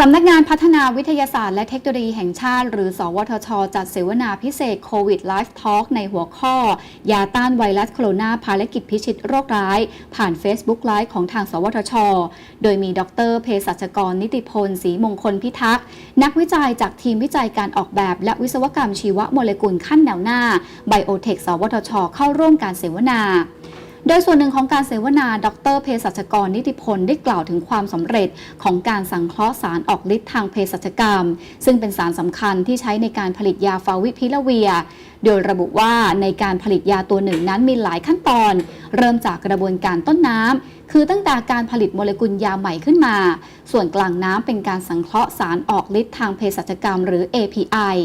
สำนักงานพัฒนาวิทยาศาสตร์และเทคโนโลยีแห่งชาติ หรือ สวทช จัดเสวนาพิเศษโควิดไลฟ์ทอล์กในหัวข้อ ยาต้านไวรัสโคโรนาภารกิจพิชิตโรคร้าย ผ่าน Facebook ไลฟ์ของทาง สวทช โดยมีดรเภสัชกร นิติพลศรีมงคลพิทักษ์ นักวิจัยจากทีมวิจัยการออกแบบ และวิศวกรรมชีวโมเลกุลขั้นแนวหน้าไบโอเทคสวทช เข้าร่วมการเสวนา โดยส่วนหนึ่งของการเสวนา ดรเภสัชกรนิติพลได้กล่าวถึงความสำเร็จของการสังเคราะห์สารออกฤทธิ์ทางเภสัชกรรม ซึ่งเป็นสารสำคัญที่ใช้ในการผลิตยาฟาวิพิลาเวีย โดยระบุว่าในการผลิตยาตัวหนึ่งนั้นมีหลายขั้นตอน เริ่มจากกระบวนการต้นน้ำคือตั้งแต่การผลิตโมเลกุลยาใหม่ขึ้นมา ส่วนกลางน้ำเป็นการสังเคราะห์สารออกฤทธิ์ทางเภสัชกรรม หรือ API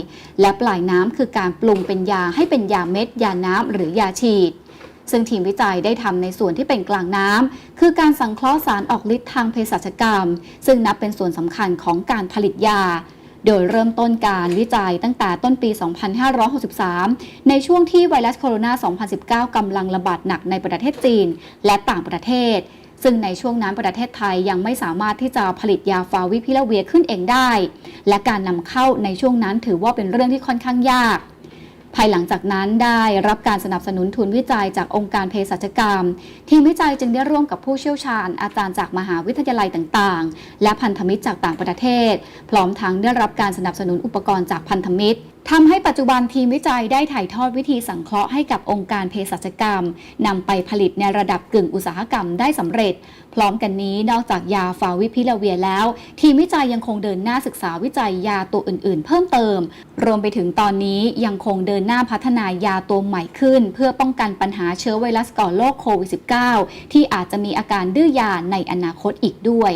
และปลายน้ำคือการปรุงเป็นยาให้เป็นยาเม็ด ยาน้ำหรือยาฉีด ซึ่งทีมวิจัยได้ทำในส่วนที่เป็นกลางน้ำคือการสังเคราะห์สารออกฤทธิ์ทางเภสัชกรรม ซึ่งนับเป็นส่วนสำคัญของการผลิตยา โดยเริ่มต้นการวิจัยตั้งแต่ต้นปี 2563 ในช่วงที่ไวรัสโคโรนา 2019 กำลังระบาดหนักในประเทศจีน และต่างประเทศซึ่งในช่วงนั้นประเทศไทยยังไม่สามารถที่จะผลิตยาฟาวิพิลาเวียขึ้นเองได้ และการนำเข้าในช่วงนั้นถือว่าเป็นเรื่องที่ค่อนข้างยาก ภายหลังจากนั้นได้รับการสนับสนุนทุนวิจัยจากองค์การเภสัชกรรม ทีมวิจัยจึงได้ร่วมกับผู้เชี่ยวชาญ อาจารย์จากมหาวิทยาลัยต่าง ๆ และพันธมิตรจากต่างประเทศ พร้อมทั้งได้รับการสนับสนุนอุปกรณ์จากพันธมิตร ทำให้ปัจจุบันทีมวิจัยได้ถ่ายทอดวิธีสังเคราะห์ให้กับองค์การเภสัชกรรมนำไปผลิตในระดับกึ่งอุตสาหกรรมได้สำเร็จ พร้อมกันนี้นอกจากยาฟาวิพิลาเวียแล้ว ทีมวิจัยยังคงเดินหน้าศึกษาวิจัยยาตัวอื่นๆ เพิ่มเติม รวมไปถึงตอนนี้ยังคงเดินหน้าพัฒนายาตัวใหม่ขึ้น เพื่อป้องกันปัญหาเชื้อไวรัสก่อโรคโควิด -19 ที่อาจจะมีอาการดื้อยาในอนาคตอีกด้วย